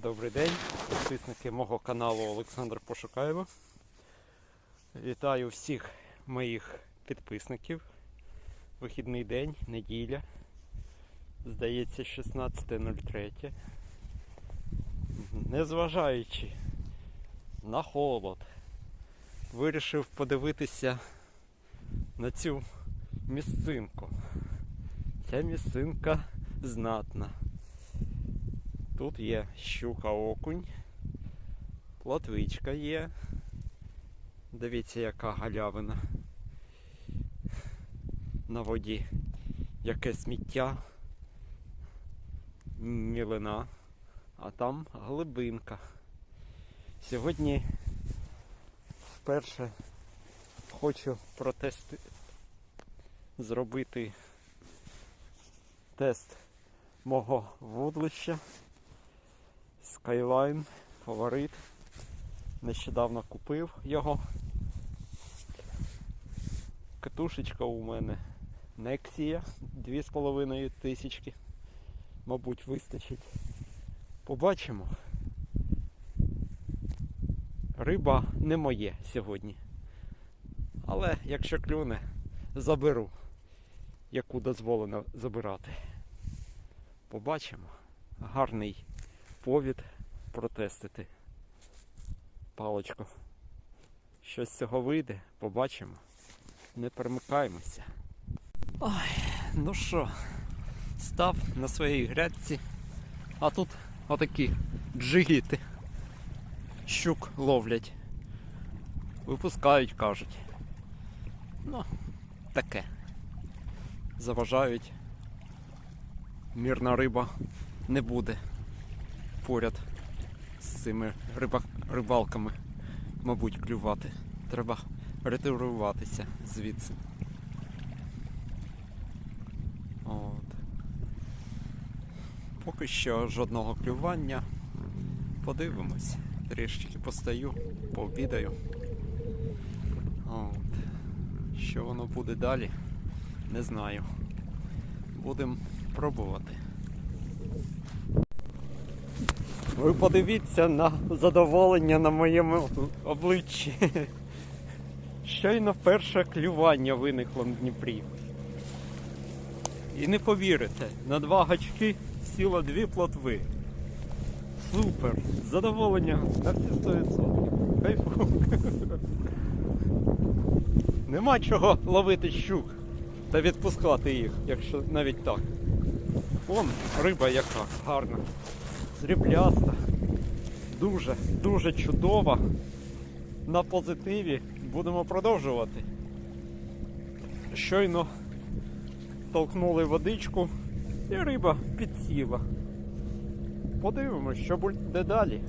Добрий день, підписники мого каналу Олександр Пошукаєво. Вітаю всіх моїх підписників. Вихідний день, неділя. Здається, 16.03. Незважаючи на холод, вирішив подивитися на цю місцинку. Ця місцинка знатна. Тут є щука окунь, плотвичка є. Дивіться, яка галявина на воді. Яке сміття, мілина, а там глибинка. Сьогодні вперше хочу протести зробити тест мого вудлища. Skyline фаворит. Нещодавно купив його. Катушечка у мене Nexia 2,5 тисячки. Мабуть, вистачить. Побачимо. Риба не моє сьогодні. Але якщо клюне, заберу, яку дозволено забирати. Побачимо. Гарний повід протестити паличку. Щось з цього вийде, побачимо. Не перемикаємося. Ой, ну що, став на своїй грядці, а тут отакі джигіти. Щук ловлять. Випускають, кажуть. Ну, таке. Заважають. Мірна риба не буде поряд з цими риба, рибалками, мабуть, клювати. Треба ретируватися звідси. От. Поки що жодного клювання. Подивимось. Трішки постаю, пообідаю. От. Що воно буде далі, не знаю. Будемо пробувати. Ви подивіться на задоволення на моєму обличчі. Щойно перше клювання виникло на Дніпрі. І не повірите, на два гачки сіло дві плотви. Супер! Задоволення на всі 100%. Кайфу. Нема чого ловити щук та відпускати їх, якщо навіть так. Вон риба яка гарна срібляста, дуже, дуже чудова. На позитиві будемо продовжувати. Щойно толкнули водичку і риба підсіла. Подивимось, що буде далі.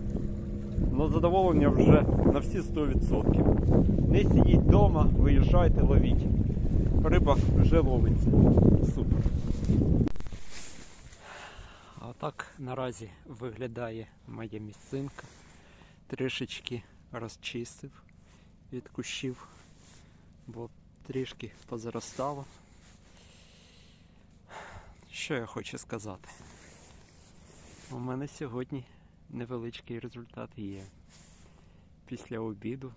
Но задоволення вже на всі 100%. Не сидіть вдома, виїжджайте, ловіть. Риба вже ловиться. Супер. А так наразі виглядає моя місцинка. Трішечки розчистив від кущів, бо трішки позаростало. Що я хочу сказати? У мене сьогодні невеличкий результат є. Після обіду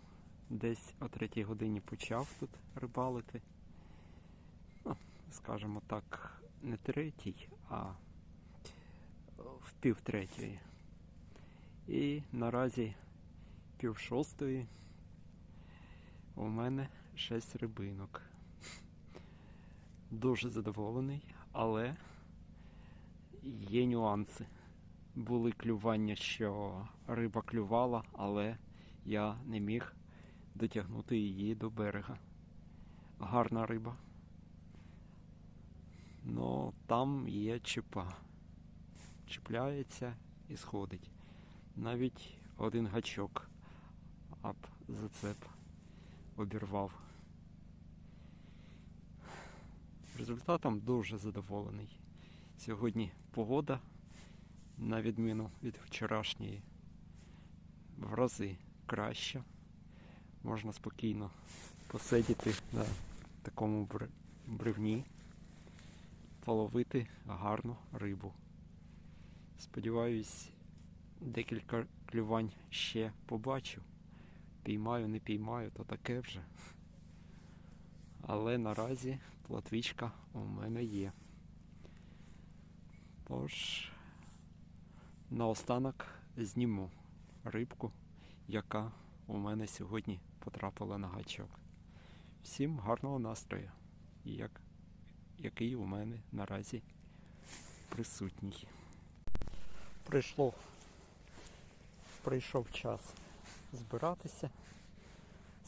десь о третій годині почав тут рибалити. Ну, скажімо так, не третій, а в пів третьої. І наразі пів шостої у мене 6 рибинок. Дуже задоволений, але є нюанси. Були клювання, що риба клювала, але я не міг дотягнути її до берега. Гарна риба. Ну там є чіпа чіпляється і сходить. Навіть один гачок ап зацеп обірвав. Результатом дуже задоволений. Сьогодні погода, на відміну від вчорашньої, в рази краща. Можна спокійно посидіти на такому бревні, половити гарну рибу. Сподіваюсь, декілька клювань ще побачу. Піймаю, не піймаю, то таке вже. Але наразі плотвічка у мене є. Тож, наостанок зніму рибку, яка у мене сьогодні потрапила на гачок. Всім гарного настрою, як, який у мене наразі присутній. Прийшло, прийшов час збиратися.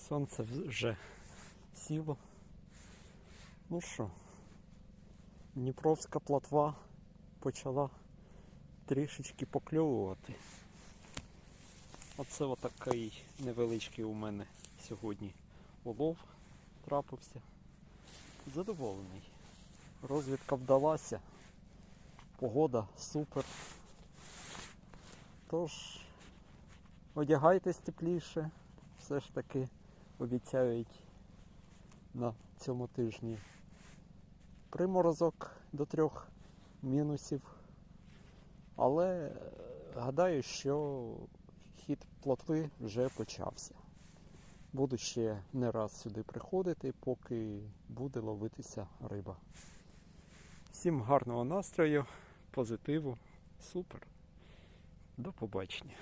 Сонце вже сіло. Ну що, Дніпровська плотва почала трішечки покльовувати. Оце отакий невеличкий у мене сьогодні улов трапився. Задоволений. Розвідка вдалася. Погода супер. Тож, одягайтесь тепліше. Все ж таки обіцяють на цьому тижні приморозок до трьох мінусів. Але е, гадаю, що хід плотви вже почався. Буду ще не раз сюди приходити, поки буде ловитися риба. Всім гарного настрою, позитиву, супер. До побачення.